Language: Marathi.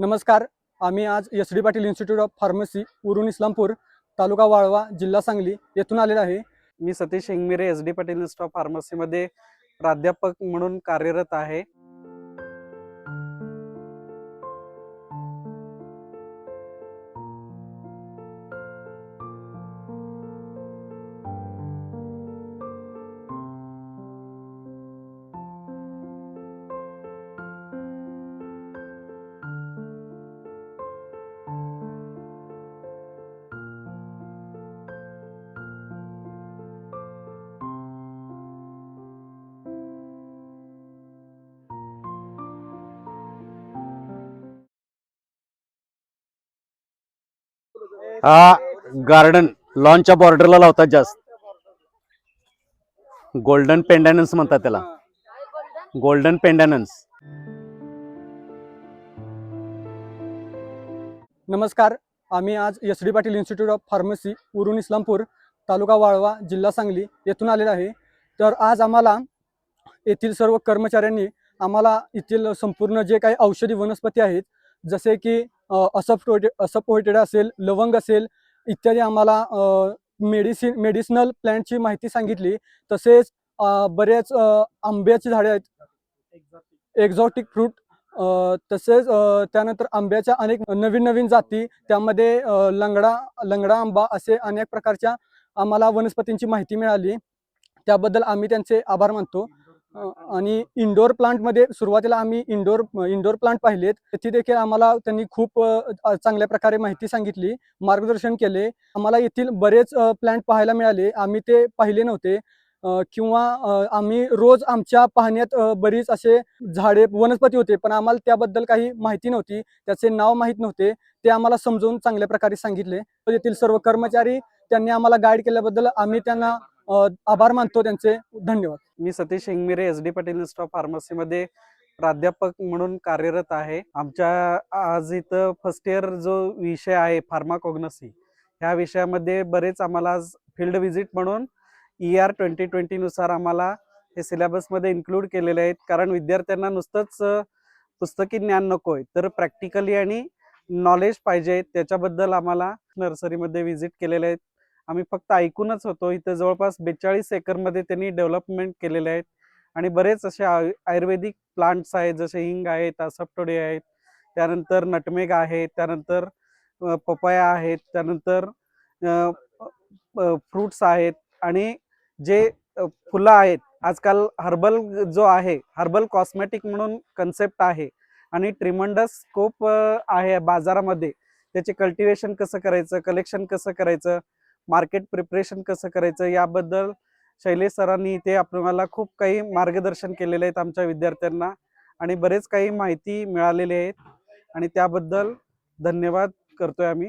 नमस्कार आम्ही आज S D Patil institute of pharmacy Urun Islampur taluka Walwa जिल्हा सांगली येथून आलेला आहे. मी Satish Hingmire S D Patil institute of फार्मसीमध्ये प्राध्यापक म्हणून कार्यरत आहे. हा गार्डन लॉनच्या बॉर्डरला लावतात जास्त. गोल्डन पेंडॅनन्स म्हणतात त्याला. गोल्डन पेंडॅनन्स नमस्कार आम्ही आज S D Patil institute of pharmacy Urun Islampur तालुका वाळवा जिल्हा सांगली येथून आलेला आहे. तर आज आम्हाला येथील सर्व कर्मचाऱ्यांनी आम्हाला येथील संपूर्ण जे काही औषधी वनस्पती आहेत जसे की असफ असपोहेटेडा असेल लवंग असेल इत्यादी आम्हाला मेडिसिन मेडिसिनल प्लॅन्टची माहिती सांगितली. तसेच बरेच आंब्याची झाडे आहेत. एक्झॉटिक फ्रूट तसेच त्यानंतर आंब्याच्या अनेक नवीन नवीन जाती. त्यामध्ये लंगडा लंगडा आंबा असे अनेक प्रकारच्या आम्हाला वनस्पतींची माहिती मिळाली. त्याबद्दल आम्ही त्यांचे आभार मानतो. आणि इंडोर प्लांटमध्ये सुरुवातीला आम्ही इंडोर इंडोर प्लांट पाहिलेत. तिथे देखील आम्हाला त्यांनी खूप चांगल्या प्रकारे माहिती सांगितली मार्गदर्शन केले. आम्हाला येथील बरेच प्लांट पाहायला मिळाले. आम्ही ते पाहिले नव्हते. किंवा आम्ही रोज आमच्या पाहण्यात बरीच असे झाडे वनस्पती होते पण आम्हाला त्याबद्दल काही माहिती नव्हती. त्याचे नाव माहीत नव्हते. ते आम्हाला समजवून चांगल्या प्रकारे सांगितले. येथील सर्व कर्मचारी त्यांनी आम्हाला गाईड केल्याबद्दल आम्ही त्यांना आभार मानतो त्यांचे. धन्यवाद. मी Satish Hingmire S D Patil institute of फार्मसीमध्ये प्राध्यापक म्हणून कार्यरत आहे. आमच्या आज इथं फर्स्ट इयर जो विषय आहे फार्माकॉग्नसी ह्या विषयामध्ये बरेच आम्हाला आज फील्ड व्हिजिट म्हणून ई आर ट्वेंटी ट्वेंटीनुसार आम्हाला हे सिलेबसमध्ये इन्क्लूड केलेले आहेत. कारण विद्यार्थ्यांना नुसतंच पुस्तकी ज्ञान नको आहे तर प्रॅक्टिकली आणि नॉलेज पाहिजे. त्याच्याबद्दल आम्हाला नर्सरीमध्ये व्हिजिट केलेले आहेत. आम्ही फक्त ऐकूनच होतो. इथं जवळपास बेचाळीस एकरमध्ये त्यांनी डेव्हलपमेंट केलेले आहेत. आणि बरेच असे आयुर्वेदिक प्लांट्स आहेत जसे हिंग आहेत आसपटोडे आहेत त्यानंतर नटमेग आहे त्यानंतर पपया आहेत त्यानंतर फ्रुट्स आहेत. आणि जे फुलं आहेत आजकाल हर्बल जो आहे हर्बल कॉस्मेटिक म्हणून कन्सेप्ट आहे. आणि ट्रिमंडस स्कोप आहे बाजारामध्ये. त्याचे कल्टिवेशन कसं करायचं कलेक्शन कसं करायचं मार्केट प्रिपरेशन कसं करायचं याबद्दल शैलेश सरांनी इथे आपल्याला खूप काही मार्गदर्शन केलेले आहेत आमच्या विद्यार्थ्यांना आणि बरेच काही माहिती मिळालेली आहेत. आणि त्याबद्दल धन्यवाद करतोय आम्ही.